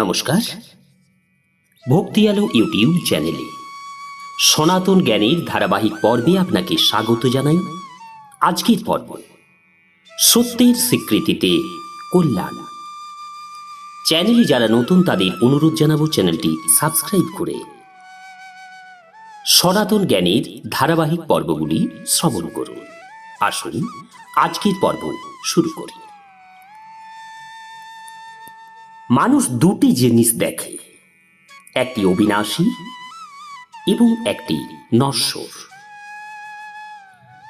নমস্কার। ভক্তি আলো ইউটিউব চ্যানেলে সনাতন জ্ঞানের ধারাবাহিক পর্বে আপনাকে স্বাগত জানাই। আজকের পর্ব সত্যের স্বীকৃতিতে কল্যাণ। চ্যানেলে যারা নতুন তাদের অনুরোধ জানাব চ্যানেলটি সাবস্ক্রাইব করে সনাতন জ্ঞানের ধারাবাহিক পর্বগুলি শ্রবণ করুন। আসুন আজকের পর্ব শুরু করি। মানুষ দুটি জিনিস দেখে, একটি অবিনাশী এবং একটি নশ্বর।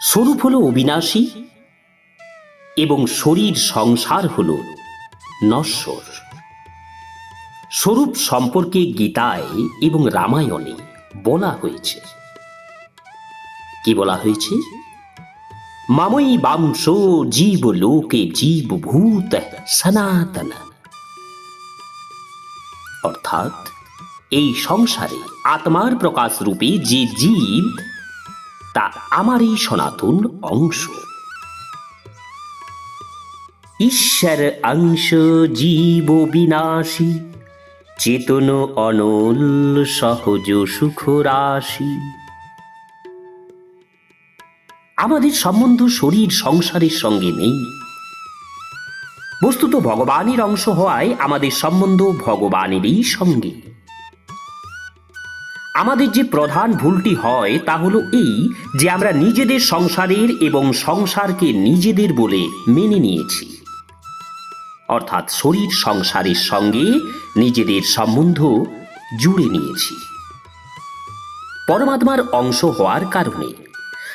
স্বরূপ হল অবিনাশী এবং শরীর সংসার হল নশ্বর। স্বরূপ সম্পর্কে গীতায় এবং রামায়ণে বলা হয়েছে। কি বলা হয়েছে? মাময়ী বাংশ জীব লোকে জীব ভূত সনাতন। অর্থাৎ, এই সংসারে আত্মার প্রকাশ রূপে যে জীব, তা আমারই সনাতন অংশ। ঈশ্বর অংশ জীব বিনাশী, চেতন অনল সহজ সুখ রাশি। আমাদের সম্বন্ধ শরীর সংসারের সঙ্গে নেই। বস্তুত ভগবানের অংশ হওয়ায় আমাদের সম্বন্ধ ভগবানেরই সঙ্গে। আমাদের যে প্রধান ভুলটি হয়, তা হলো এই যে আমরা নিজেদের সংসারের এবং সংসারকে নিজেদের বলে মেনে নিয়েছি। অর্থাৎ শরীর সংসারের সঙ্গে নিজেদের সম্বন্ধ জুড়ে নিয়েছি। পরমাত্মার অংশ হওয়ার কারণে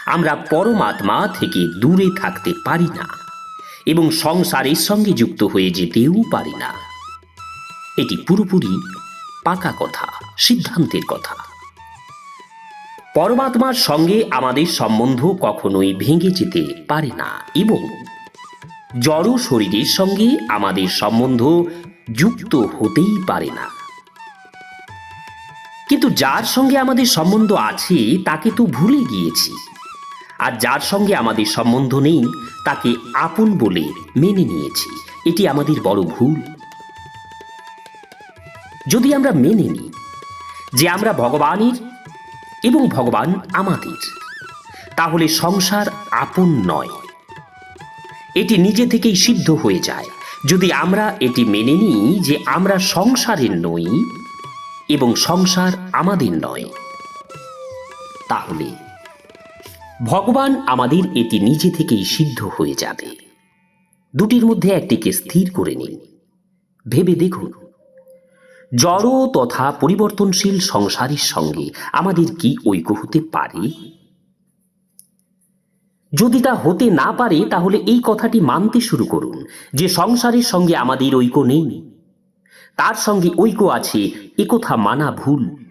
আমরা পরমাত্মা থেকে দূরে থাকতে পারি না। এবং সংসারের সঙ্গে যুক্ত হয়ে যেতেও পারি না। এটি পুরোপুরি পাকা কথা, সিদ্ধান্তের কথা। পরমাত্মার সঙ্গে আমাদের সম্বন্ধ কখনোই ভেঙে যেতে পারে না এবং জড় শরীরের সঙ্গে আমাদের সম্বন্ধ যুক্ত হতেই পারে না। কিন্তু যার সঙ্গে আমাদের সম্বন্ধ আছে, তাকে তো ভুলে গিয়েছি। আর যার সঙ্গে আমাদের সম্বন্ধ নেই, তাকে আপন বলে মেনে নিয়েছি। এটি আমাদের বড় ভুল। যদি আমরা মেনে নিই যে আমরা ভগবানের এবং ভগবান আমাদের, তাহলে সংসার আপন নয়। এটি নিজে থেকেই সিদ্ধ হয়ে যায়। যদি আমরা এটি মেনে নিই যে আমরা সংসারের নই এবং সংসার আমাদের নয়, তাহলে ভগবান আমাদের এটি নিজে থেকেই সিদ্ধ হয়ে যাবে। দুটির মধ্যে একটিকে স্থির করে নিন। ভেবে দেখুন, জড় তথা পরিবর্তনশীল সংসারের সঙ্গে আমাদের কি ঐক্য হতে পারে? যদি তা হতে না পারে, তাহলে এই কথাটি মানতে শুরু করুন যে সংসারের সঙ্গে আমাদের ঐক্য নেই। তার সঙ্গে ঐক্য আছে একথা মানা ভুল।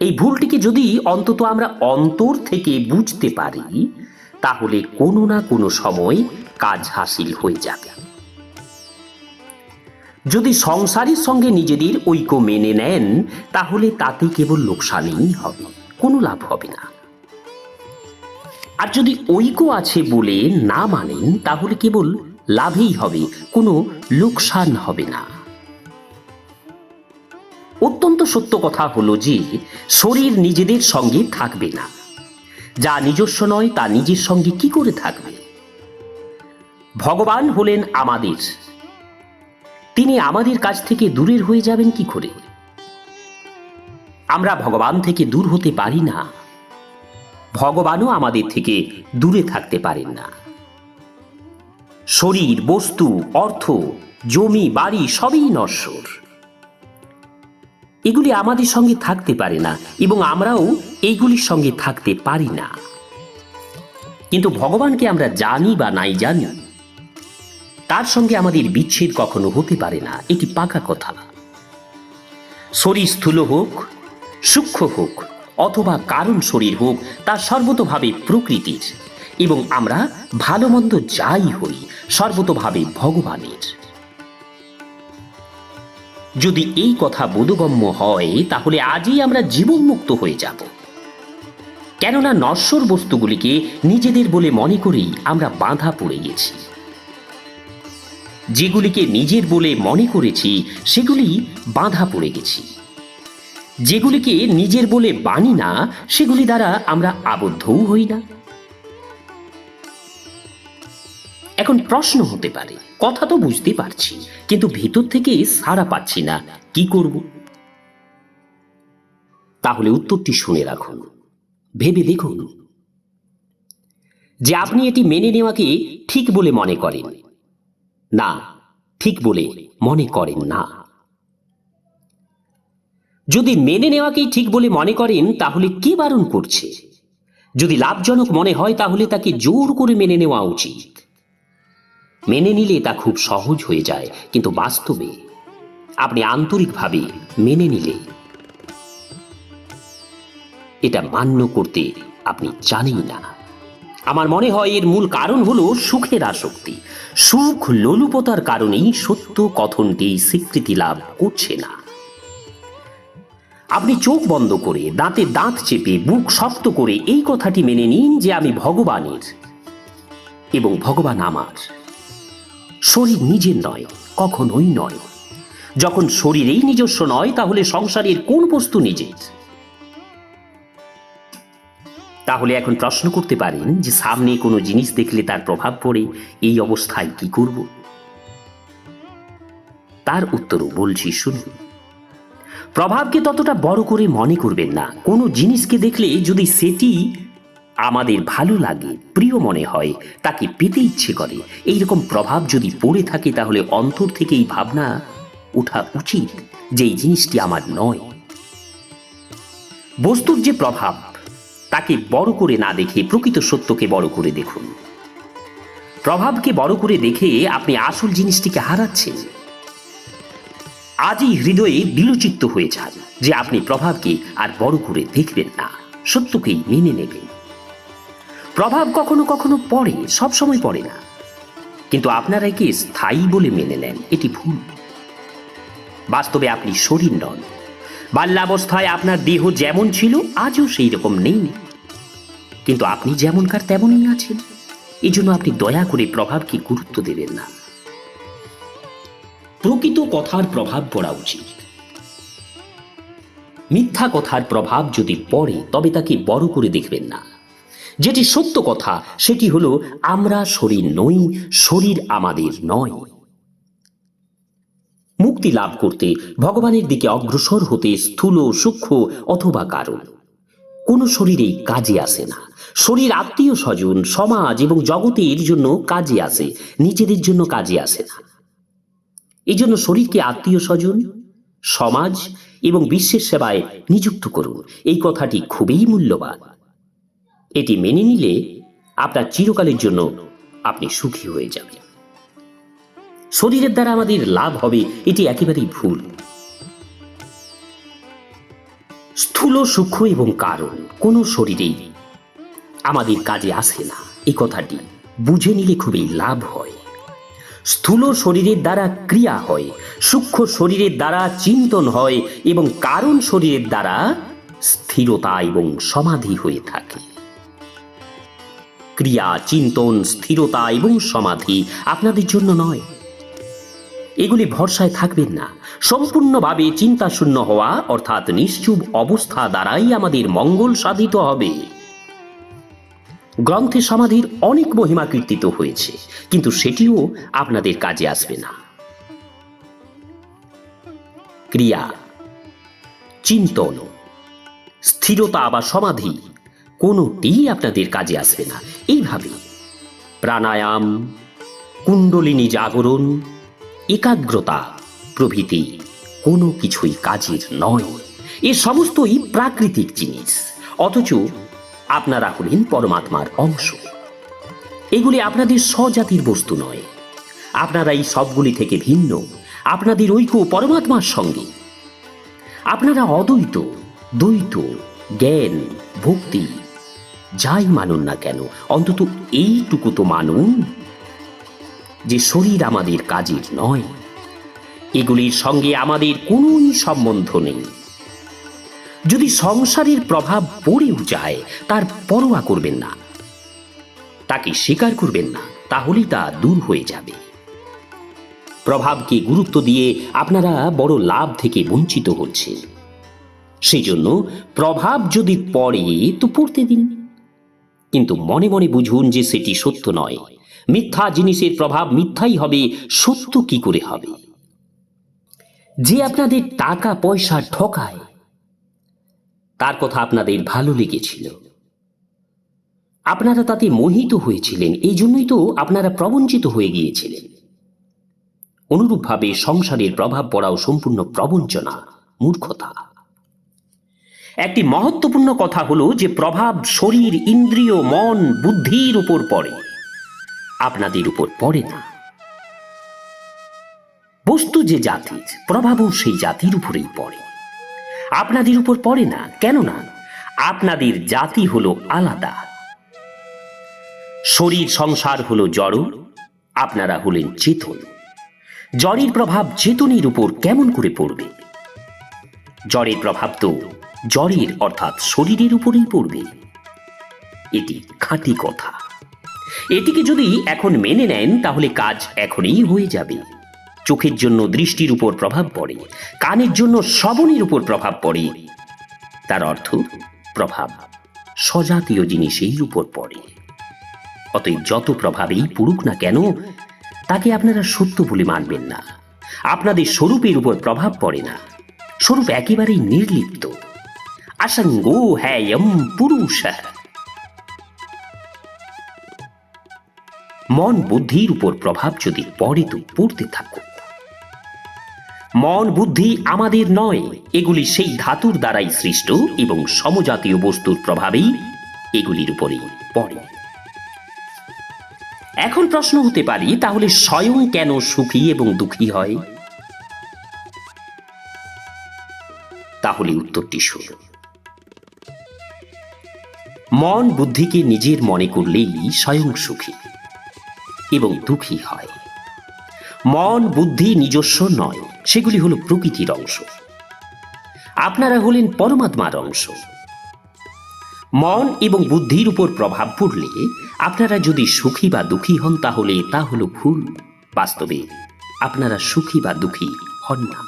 এই ভুলটিকে যদি অন্তত আমরা অন্তর থেকে বুঝতে পারি, তাহলে কোনো না কোনো সময় কাজ হাসিল হয়ে যাবে। যদি সংসারের সঙ্গে নিজেদের ঐক্য মেনে নেন, তাহলে তাতে কেবল লোকসানই হবে, কোনো লাভ হবে না। আর যদি ঐক্য আছে বলে না মানেন, তাহলে কেবল লাভই হবে, কোনো লোকসান হবে না। অত্যন্ত সত্য কথা হলো যে, শরীর নিজেদের সঙ্গে থাকবে না। যা নিজস্ব নয়, তা নিজের সঙ্গে কি করে থাকবে? ভগবান হলেন আমাদের। তিনি আমাদের কাছ থেকে দূরের হয়ে যাবেন কি করে? আমরা ভগবান থেকে দূর হতে পারি না। ভগবানও আমাদের থেকে দূরে থাকতে পারেন না। শরীর, বস্তু, অর্থ, জমি, বাড়ি সবই নশ্বর। এগুলি আমাদের সঙ্গে থাকতে পারে না এবং আমরাও এইগুলির সঙ্গে থাকতে পারি না। কিন্তু ভগবানকে আমরা জানি বা নাই জানি, তার সঙ্গে আমাদের বিচ্ছেদ কখনো হতে পারে না, এটি পাকা কথা। শরীর স্থূল হোক, সূক্ষ্ম হোক, অথবা কারণ শরীর হোক, তা সর্বতভাবে প্রকৃতির এবং আমরা ভালো মন্দ যাই হই, সর্বতভাবে ভগবানের। যদি এই কথা বোধগম্য হয়, তাহলে আজই আমরা জীবনমুক্ত হয়ে যাব। কেননা নশ্বর বস্তুগুলিকে নিজেদের বলে মনে করেই আমরা বাঁধা পড়ে গেছি। যেগুলিকে নিজের বলে মনে করেছি, সেগুলি বাঁধা পড়ে গেছি। যেগুলিকে নিজের বলে বানি না, সেগুলি দ্বারা আমরা আবদ্ধও হই না। এখন প্রশ্ন হতে পারে, কথা তো বুঝতে পারছি, কিন্তু ভিতর থেকে সাড়া পাচ্ছি না, কি করব? তাহলে উত্তরটি শুনে রাখুন। ভেবে দেখুন। যে আপনি এটি মেনে নেওয়াকে ঠিক বলে মনে করেন। না, ঠিক বলে মনে করেন না। যদি মেনে নেওয়াকেই ঠিক বলে মনে করেন, তাহলে কে বারণ করছে? যদি লাভজনক মনে হয়, তাহলে তাকে জোর করে মেনে নেওয়া উচিত। মেনে নিলে তা খুব সহজ হয়ে যায়, কিন্তু বাস্তবে আপনি আন্তরিকভাবে মেনে নিলে এটা মান্য করতে আপনি জানেন না। আমার মনে হয় এর মূল কারণ হলো সুখের আসক্তি। সুখ লোলুপতার কারণেই সত্য কথনটি স্বীকৃতি লাভ করছে না। আপনি চোখ বন্ধ করে দাঁতে দাঁত চেপে বুক শক্ত করে এই কথাটি মেনে নিন যে আমি ভগবানের এবং ভগবান আমার। শরীর নিজের নয়, কখনোই নয়। যখন শরীরেই নিজস্ব নয়, তাহলে সংসারের কোন বস্তু নিজের? তাহলে এখন প্রশ্ন করতে পারেন যে সামনে কোনো জিনিস দেখলে তার প্রভাব পড়ে, এই অবস্থায় কি করব? তার উত্তরও বলছি, শুনুন। প্রভাবকে ততটা বড় করে মনে করবেন না। কোনো জিনিসকে দেখলে যদি সেটি আমাদের ভালো লাগে, প্রিয় মনে হয়, তাকে পেতে ইচ্ছে করে। এই রকম প্রভাব যদি পড়ে থাকে তাহলে অন্তর থেকে এই ভাবনা ওঠা উচিত যে এই জিনিসটি আমার নয়। বস্তুর যে প্রভাব, তাকে বড় করে না দেখে প্রকৃত সত্যকে বড় করে দেখুন। প্রভাবকে বড় করে দেখে আপনি আসল জিনিসটিকে হারাচ্ছেন। আজই হৃদয়ে দৃঢ়চিত্ত হয়ে যান যে আপনি প্রভাবকে আর বড় করে দেখবেন না, সত্যকেই মেনে নেবেন। প্রভাব কখনো কখনো পড়ে, সব সময় পড়ে না। কিন্তু আপনারা একে স্থায়ী বলে মেনে নেন, এটি ভুল। বাস্তবে আপনি শরীর নন। বাল্যাবস্থায় আপনার দেহ যেমন ছিল, আজও সেই রকম নেই। কিন্তু আপনি যেমনকার তেমনই আছেন। এই জন্য আপনি দয়া করে প্রভাবকে গুরুত্ব দেবেন না। প্রকৃত কথার প্রভাব পড়া উচিত। মিথ্যা কথার প্রভাব যদি পড়ে, তবে তাকে বড় করে দেখবেন না। যেটি সত্য কথা, সেটি হলো, আমরা শরীর নই, শরীর আমাদের নয়। মুক্তি লাভ করতে ভগবানের দিকে অগ্রসর হতে স্থূল, সূক্ষ্ম অথবা কারণ। কোনো শরীরেই কাজে আসে না। শরীর আত্মীয় স্বজন, সমাজ এবং জগতের জন্য কাজে আসে, নিজেদের জন্য কাজে আসে না। এই জন্য শরীরকে আত্মীয় স্বজন, সমাজ এবং বিশ্বের সেবায় নিযুক্ত করুন। এই কথাটি খুবই মূল্যবান। এটি মেনে নিলে আপনার চিরকালের জন্য আপনি সুখী হয়ে যাবেন। শরীরের দ্বারা আমাদের লাভ হবে, এটি একেবারেই ভুল। স্থূল, সূক্ষ্ম এবং কারণ কোনো শরীরেই আমাদের কাজে আসে না। এ কথাটি বুঝে নিলে খুবই লাভ হয়। স্থূল শরীরের দ্বারা ক্রিয়া হয়, সূক্ষ্ম শরীরের দ্বারা চিন্তন হয় এবং কারণ শরীরের দ্বারা স্থিরতা এবং সমাধি হয়ে থাকে। ক্রিয়া, চিন্তন, স্থিরতা এবং সমাধি আপনাদের জন্য নয়। এগুলি ভরসায় থাকবেন না। সম্পূর্ণভাবে চিন্তাশূন্য হওয়া, অর্থাৎ নিশ্চুপ অবস্থা দ্বারাই আমাদের মঙ্গল সাধিত হবে। গ্রন্থে সমাধির অনেক মহিমা কীর্তিত হয়েছে, কিন্তু সেটিও আপনাদের কাজে আসবে না। ক্রিয়া, চিন্তন, স্থিরতা বা সমাধি কোনোটি আপনাদের কাজে আসবে না। এইভাবে প্রাণায়াম, কুণ্ডলিনী জাগরণ, একাগ্রতা প্রভৃতি কোনো কিছুই কাজের নয়। এ সমস্তই প্রাকৃতিক জিনিস। অথচ আপনারা হলেন পরমাত্মার অংশ। এগুলি আপনাদের স্বজাতির বস্তু নয়। আপনারা এই সবগুলি থেকে ভিন্ন। আপনাদের ঐক্য পরমাত্মার সঙ্গে। আপনারা অদ্বৈত, দ্বৈত, জ্ঞান, ভক্তি যাই মানুন না কেন, অন্তত এইটুকু তো মানুন যে শরীর আমাদের কাজের নয়। এগুলির সঙ্গে আমাদের কোনোই সম্বন্ধ নেই। যদি সংসারের প্রভাব পড়েও যায়, তার পরোয়া করবেন না। তাকে স্বীকার করবেন না তাহলেই তা দূর হয়ে যাবে। প্রভাবকে গুরুত্ব দিয়ে আপনারা বড় লাভ থেকে বঞ্চিত হচ্ছেন। সেই জন্য প্রভাব যদি পড়ে, তো পড়তে দিন। কিন্তু মনে মনে বুঝুন যে সেটি সত্য নয়। মিথ্যা জিনিসের প্রভাব মিথ্যাই হবে, সত্য কি করে হবে? যে আপনাদের টাকা পয়সা ঠকায়, তার কথা আপনাদের ভালো লেগেছিল। আপনারা তাতে মোহিত হয়েছিলেন, এই জন্যই তো আপনারা প্রবঞ্চিত হয়ে গিয়েছিলেন। অনুরূপভাবে সংসারের প্রভাব পড়াও সম্পূর্ণ প্রবঞ্চনা, মূর্খতা। একটি মহত্বপূর্ণ কথা হলো যে প্রভাব শরীর, ইন্দ্রিয়, মন, বুদ্ধির উপর পড়ে। আপনাদের উপর পড়ে না। বস্তু যে জাতির, প্রভাবও সেই জাতির উপরেই পড়ে। আপনাদের উপর পড়ে না কেন না আপনাদের জাতি হলো আলাদা। শরীর সংসার হলো জড়, আপনারা হলেন চেতন। জড়ের প্রভাব চেতনের উপর কেমন করে পড়বে? জড়ের প্রভাব তো জড়ের অর্থাৎ শরীরের উপরেই পড়বে। এটি খাঁটি কথা। এটিকে যদি এখন মেনে নেন, তাহলে কাজ এখনই হয়ে যাবে। চোখের জন্য দৃষ্টির উপর প্রভাব পড়ে, কানের জন্য শ্রবণের উপর প্রভাব পড়ে। তার অর্থ, প্রভাব সজাতীয় জিনিসের উপর পড়ে। অতএব যত প্রভাবেই পড়ুক না কেন, তাকে আপনারা সত্য বলে মানবেন না। আপনাদের স্বরূপের উপর প্রভাব পড়ে না। স্বরূপ একেবারেই নির্লিপ্ত। আসঙ্গো হ্যায়ম পুরুষ। মন বুদ্ধির উপর প্রভাব যদি পড়ে তো পড়তে থাকুক। মন বুদ্ধি আমাদের নয়, এগুলি সেই ধাতুর দ্বারাই সৃষ্ট এবং সমজাতীয় বস্তুর প্রভাবেই এগুলির উপরেই পড়ে। এখন প্রশ্ন হতে পারি, তাহলে স্বয়ং কেন সুখী এবং দুঃখী হয়? তাহলে উত্তরটি শুন মন বুদ্ধিকে নিজের মনে করলেই স্বয়ং সুখী এবং দুঃখী হয়। মন, বুদ্ধি নিজস্ব নয়, সেগুলি হলো প্রকৃতির অংশ। আপনারা হলেন পরমাত্মার অংশ। মন এবং বুদ্ধির উপর প্রভাব পড়লে আপনারা যদি সুখী বা দুঃখী হন, তাহলে তা হলো ভুল। বাস্তবে আপনারা সুখী বা দুঃখী হন না।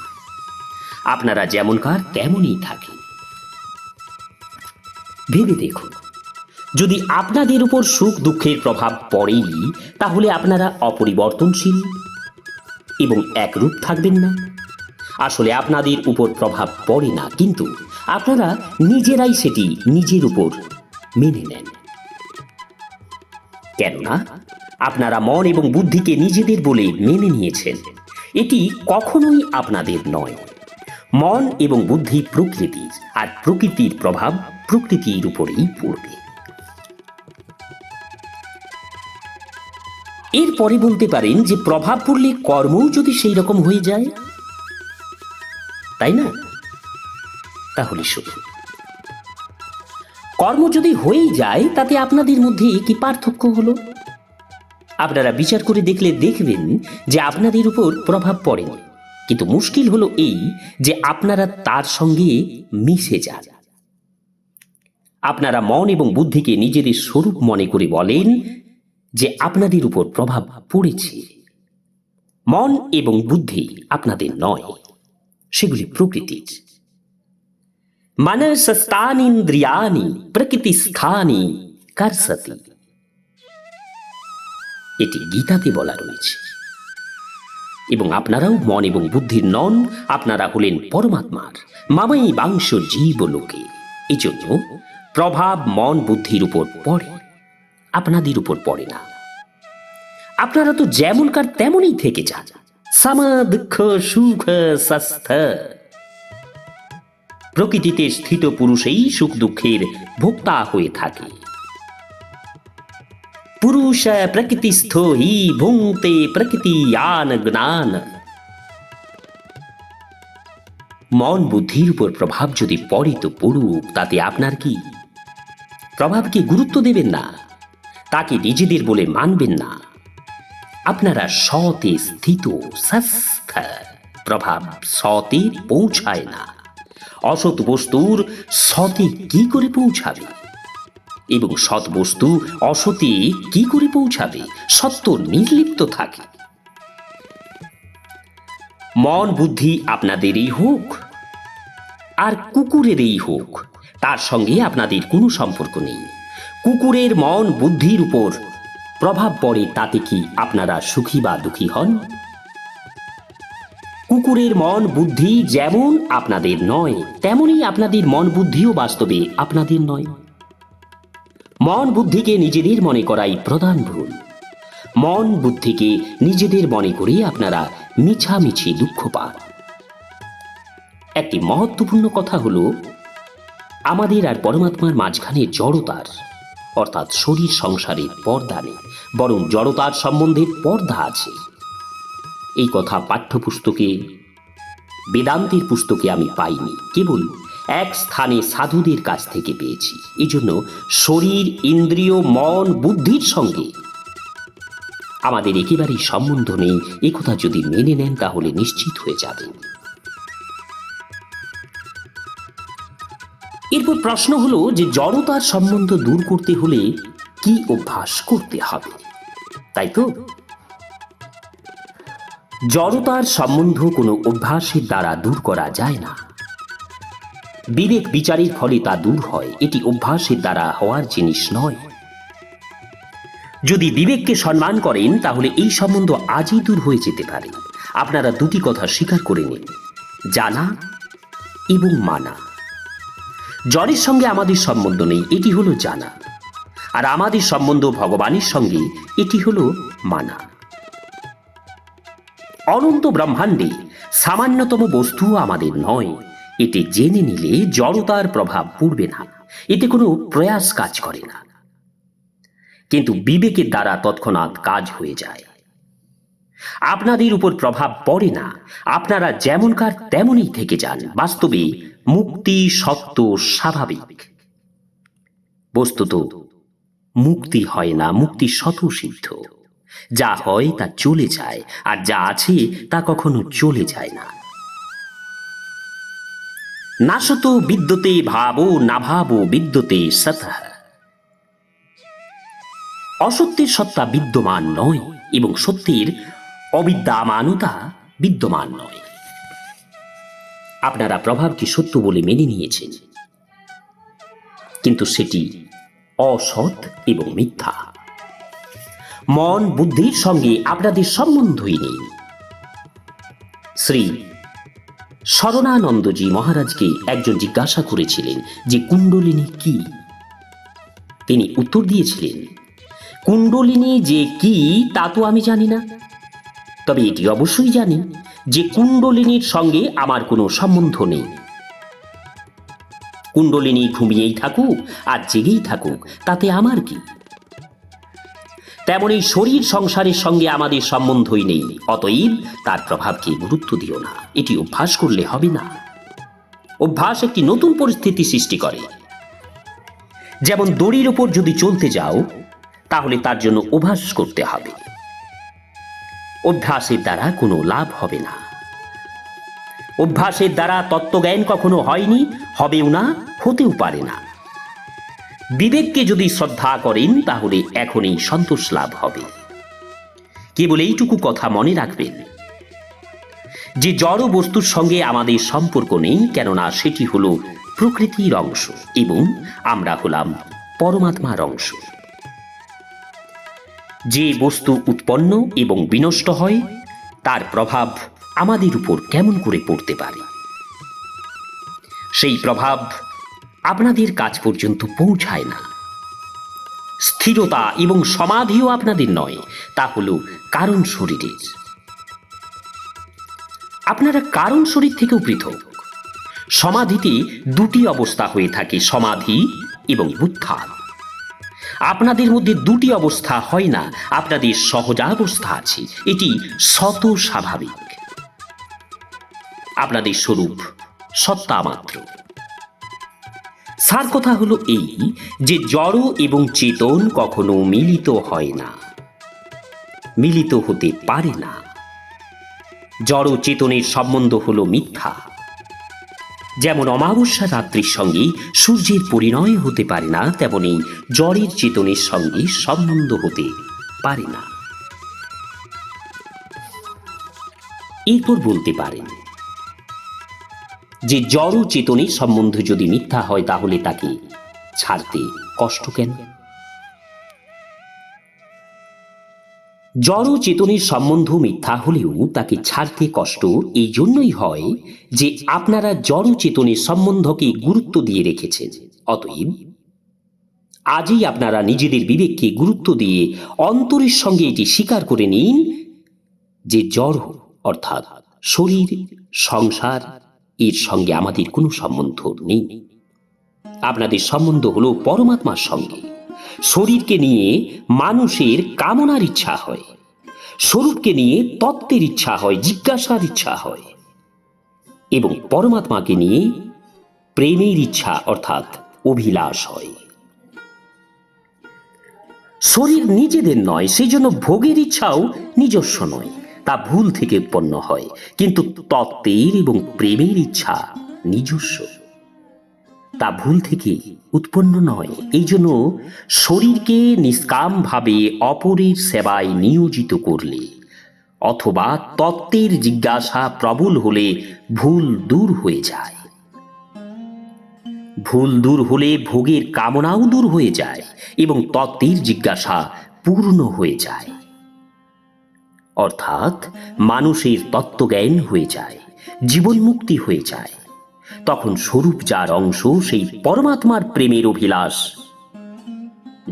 আপনারা যেমনকার তেমনই থাকেন। ভেবে দেখুন। যদি আপনাদের উপর সুখ দুঃখের প্রভাব পড়েই, তাহলে আপনারা অপরিবর্তনশীল এবং একরূপ থাকবেন না। আসলে আপনাদের উপর প্রভাব পড়ে না, কিন্তু আপনারা নিজেরাই সেটি নিজের উপর মেনে নেন। কেননা, আপনারা মন এবং বুদ্ধিকে নিজেদের বলে মেনে নিয়েছেন। এটি কখনোই আপনাদের নয়। মন এবং বুদ্ধি প্রকৃতির, আর প্রকৃতির প্রভাব প্রকৃতির উপরেই পড়বে। এরপরে বলতে পারেন যে প্রভাব পড়লে কর্মও যদি সেই রকম হয়ে যায়। তাই না? তাহলে শুনুন। কর্ম যদি হয়েই যায়, তাতে আপনাদের মধ্যে কি পার্থক্য হলো? আপনারা বিচার করে দেখলে দেখবেন যে আপনাদের উপর প্রভাব পড়েনি কিন্তু মুশকিল হলো এই যে আপনারা তার সঙ্গে মিশে যান। আপনারা মন এবং বুদ্ধিকে নিজেদের স্বরূপ মনে করে বলেন যে আপনাদের উপর প্রভাব পড়েছে। মন এবং বুদ্ধি আপনাদের নয়, সেগুলি প্রকৃতির। মনসস্তানিন্দ্রিয়ানি প্রকৃতি স্থানি কারসতি। এটি গীতাতে বলা রয়েছে। এবং আপনারাও মন এবং বুদ্ধির নন, আপনারা হলেন পরমাত্মার। মামাই বাংশ জীব লোকে এই জন্য প্রভাব মন বুদ্ধির উপর পড়ে। আপনাদের উপর পড়ে না। আপনারা তো যেমনকার তেমনই থেকে যান। সুখ স্বাস্থ প্রকৃতিতে স্থিত পুরুষেই সুখ দুঃখের ভোক্তা হয়ে থাকে। পুরুষ প্রকৃতিস্থ হি ভুংতে প্রকৃতি ইয়ান জ্ঞান। মন বুদ্ধির উপর প্রভাব যদি পড়ে তো পড়ুক, তাতে আপনার কি প্রভাবকে গুরুত্ব দেবেন না? তাকে নিজেদের বলে মানবেন না। আপনারা সতে স্থিত স্বাস্থ প্রভাব সতে পৌঁছায় না। অসৎ বস্তুর সতে কি করে পৌঁছাবে? এবং সৎ বস্তু অসতে কি করে পৌঁছাবে? সত্য নির্লিপ্ত থাকে। মন বুদ্ধি আপনাদেরই হোক, আর কুকুরেরই হোক, তার সঙ্গে আপনাদের কোনো সম্পর্ক নেই। কুকুরের মন বুদ্ধির উপর। প্রভাব পড়ে তাতে কি আপনারা সুখী বা দুঃখী হন? কুকুরের মন বুদ্ধি যেমন আপনাদের নয় তেমনই আপনাদের মন বুদ্ধিও বাস্তবে আপনাদের নয়। মন বুদ্ধিকে নিজেদের মনে করাই প্রধান ভুল। মন বুদ্ধিকে নিজেদের মনে করে আপনারা মিছামিছি দুঃখ পান। একটি মহত্বপূর্ণ কথা হলো, আমাদের আর পরমাত্মার মাঝখানে জড়তার অর্থাৎ শরীর সংসারের পর্দা নেই, বরং জড়তার সম্বন্ধে পর্দা আছে। এই কথা পাঠ্যপুস্তকে, বেদান্তের পুস্তকে আমি পাইনি, কেবল এক স্থানে সাধুদের কাছ থেকে পেয়েছি। এই জন্য শরীর, ইন্দ্রিয়, মন, বুদ্ধির সঙ্গে আমাদের একেবারেই সম্বন্ধ নেই। একথা যদি মেনে নেন, তাহলে নিশ্চিত হয়ে যাবেন। এরপর প্রশ্ন হলো যে জড়তার সম্বন্ধ দূর করতে হলে কি অভ্যাস করতে হবে? তাই তো? জড়তার সম্বন্ধ কোনো অভ্যাসের দ্বারা দূর করা যায় না। বিবেক বিচারের ফলে তা দূর হয়, এটি অভ্যাসের দ্বারা হওয়ার জিনিস নয়। যদি বিবেককে সম্মান করেন, তাহলে এই সম্বন্ধ আজই দূর হয়ে যেতে পারে। আপনারা দুটি কথা স্বীকার করে নিন, জানা এবং মানা। জড়ের সঙ্গে আমাদের সম্বন্ধ নেই, এটি হলো জানা। আর আমাদের সম্বন্ধ ভগবানের সঙ্গে, এটি হলো মানা। অনন্ত ব্রহ্মাণ্ডে সামান্যতম বস্তুও আমাদের নয়। এতে জেনে নিলে জড়তার প্রভাব পড়বে না। এতে কোনো প্রয়াস কাজ করে না। কিন্তু বিবেকের দ্বারা তৎক্ষণাৎ কাজ হয়ে যায়। আপনাদের উপর প্রভাব পড়ে না। আপনারা যেমনকার তেমনই থেকে যান। বাস্তবে মুক্তি সত্য স্বাভাবিক। বস্তুত, মুক্তি হয় না, মুক্তি স্বতঃসিদ্ধ। যা হয় তা চলে যায়, আর যা আছে তা কখনো চলে যায় না। নাশত বিদ্যতে ভাবো না ভাবো বিদ্যতে সতঃ অসত্যের সত্তা বিদ্যমান নয়, এবং সত্যের অবিদ্যামানতা বিদ্যমান নয়। আপনারা প্রভাবকে সত্য বলে মেনে নিয়েছেন? কিন্তু সেটি অসৎ এবং মিথ্যা। মন বুদ্ধির সঙ্গে আপনাদের সম্বন্ধই নেই। শ্রী শরণানন্দজি মহারাজকে একজন জিজ্ঞাসা করেছিলেন যে কুণ্ডলিনী কি? তিনি উত্তর দিয়েছিলেন, কুণ্ডলিনী যে কি তা তো আমি জানি না। তবে এটি অবশ্যই জানি যে কুণ্ডলিনীর সঙ্গে আমার কোনো সম্বন্ধ নেই। কুণ্ডলিনী ঘুমিয়েই থাকুক আর জেগেই থাকুক, তাতে আমার কি? তেমন এই শরীর সংসারের সঙ্গে আমাদের সম্বন্ধই নেই, অতএব তার প্রভাবকে গুরুত্ব দিও না, এটি অভ্যাস করলে হবে না। অভ্যাস একটি নতুন পরিস্থিতি সৃষ্টি করে। যেমন দড়ির ওপর যদি চলতে যাও, তাহলে তার জন্য অভ্যাস করতে হবে। অভ্যাসের দ্বারা কোনো লাভ হবে না। অভ্যাসের দ্বারা তত্ত্বজ্ঞান কখনো হয়নি, হবেও না, হতেও পারে না। বিবেককে যদি শ্রদ্ধা করেন, তাহলে এখনই সন্তোষ লাভ হবে। কেবল এইটুকু কথা মনে রাখবেন। যে জড় বস্তুর সঙ্গে আমাদের সম্পর্ক নেই, কেননা সেটি হল প্রকৃতির অংশ এবং আমরা হলাম পরমাত্মার অংশ। যে বস্তু উৎপন্ন এবং বিনষ্ট হয়, তার প্রভাব আমাদের উপর কেমন করে পড়তে পারে? সেই প্রভাব আপনাদের কাজ পর্যন্ত পৌঁছায় না। স্থিরতা এবং সমাধিও আপনাদের নয়, তা হল কারণ শরীরের। আপনারা কারণ শরীর থেকেও পৃথক। সমাধিতে দুটি অবস্থা হয়ে থাকে, সমাধি এবং উত্থান। আপনাদের মধ্যে দুটি অবস্থা হয় না। আপনাদের সহজাবস্থা আছে। এটি শত স্বাভাবিক। আপনাদের স্বরূপ সত্তা মাত্র। সার কথা হলো এই যে জড় এবং চেতন কখনো মিলিত হয় না। মিলিত হতে পারে না। জড় চেতনের সম্বন্ধ হলো মিথ্যা। যেমন অমাবস্যা রাত্রির সঙ্গে সূর্যের পরিণয় হতে পারে না, তেমনি জ্বরের চেতনের সঙ্গে সম্বন্ধ হতে পারে না। এরপর বলতে পারেন, যে জড় চেতনের সম্বন্ধ যদি মিথ্যা হয় তাহলে তাকে ছাড়তে কষ্ট কেন? জড় চেতনের সম্বন্ধ মিথ্যা হলেও তাকে ছাড়তে কষ্ট এই জন্যই হয় যে আপনারা জড় চেতনের সম্বন্ধকে গুরুত্ব দিয়ে রেখেছেন। অতএব, আজই আপনারা নিজেদের বিবেককে গুরুত্ব দিয়ে অন্তরের সঙ্গে এটি স্বীকার করে নিন যে জড় অর্থাৎ শরীর, সংসার, এর সঙ্গে আমাদের কোনো সম্বন্ধ নেই। আপনাদের সম্বন্ধ হলো পরমাত্মার সঙ্গে। শরীরকে নিয়ে মানুষের কামনার ইচ্ছা হয়। স্বরূপকে নিয়ে তত্ত্বের ইচ্ছা হয়, জিজ্ঞাসার ইচ্ছা হয়। এবং পরমাত্মাকে নিয়ে প্রেমের ইচ্ছা অর্থাৎ অভিলাষ হয়। শরীর নিজেদের নয় সেই জন্য ভোগের ইচ্ছাও নিজস্ব নয়, তা ভুল থেকে উৎপন্ন হয়। কিন্তু তত্ত্বের এবং প্রেমের ইচ্ছা নিজস্ব। তা ভুল থেকে উৎপন্ন নয়। এই জন্য শরীরকে নিষ্কামভাবে অপরের সেবায় নিয়োজিত করলে অথবা তত্ত্বের জিজ্ঞাসা প্রবল হলে ভুল দূর হয়ে যায়। ভুল দূর হলে ভোগের কামনাও দূর হয়ে যায় এবং তত্ত্বের জিজ্ঞাসা পূর্ণ হয়ে যায়। অর্থাৎ মানুষের তত্ত্বজ্ঞান হয়ে যায় জীবন মুক্তি হয়ে যায়। তখন স্বরূপ যার অংশ, সেই পরমাত্মার প্রেমের অভিলাষ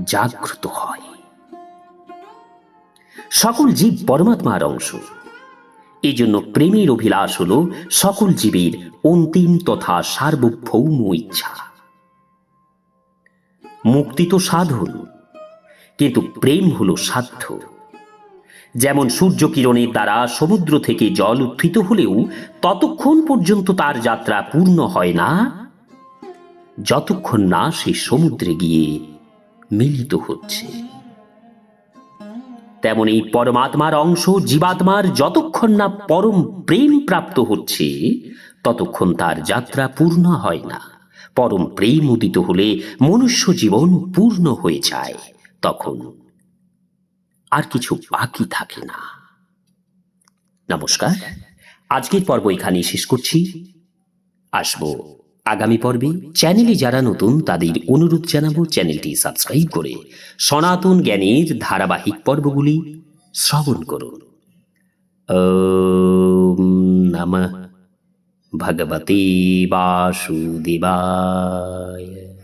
জাগ্রত হয়। সকল জীব পরমাত্মার অংশ। এই জন্য প্রেমের অভিলাষ হল সকল জীবের অন্তিম তথা সার্বভৌম ইচ্ছা। মুক্তি তো সাধন, কিন্তু প্রেম হল সাধ্য। যেমন সূর্য কিরণের দ্বারা সমুদ্র থেকে জল উত্থিত হলেও ততক্ষণ পর্যন্ত তার যাত্রা পূর্ণ হয় না। যতক্ষণ না সে সমুদ্রে গিয়ে মিলিত হচ্ছে। তেমন এই পরমাত্মার অংশ জীবাত্মার যতক্ষণ না পরম প্রেম প্রাপ্ত হচ্ছে, ততক্ষণ তার যাত্রা পূর্ণ হয় না। পরম প্রেম উদিত হলে মনুষ্য জীবন পূর্ণ হয়ে যায়। তখন আর কিছু বাকি থাকে না। নমস্কার। আজকের পর্ব এখানেই শেষ করছি। আসব আগামী পর্বে। চ্যানেলে যারা নতুন, তাদের অনুরোধ জানাব চ্যানেলটি সাবস্ক্রাইব করে সনাতন জ্ঞানের ধারাবাহিক পর্বগুলি শ্রবণ করুন। নমঃ ভগবতে বাসুদেবায়।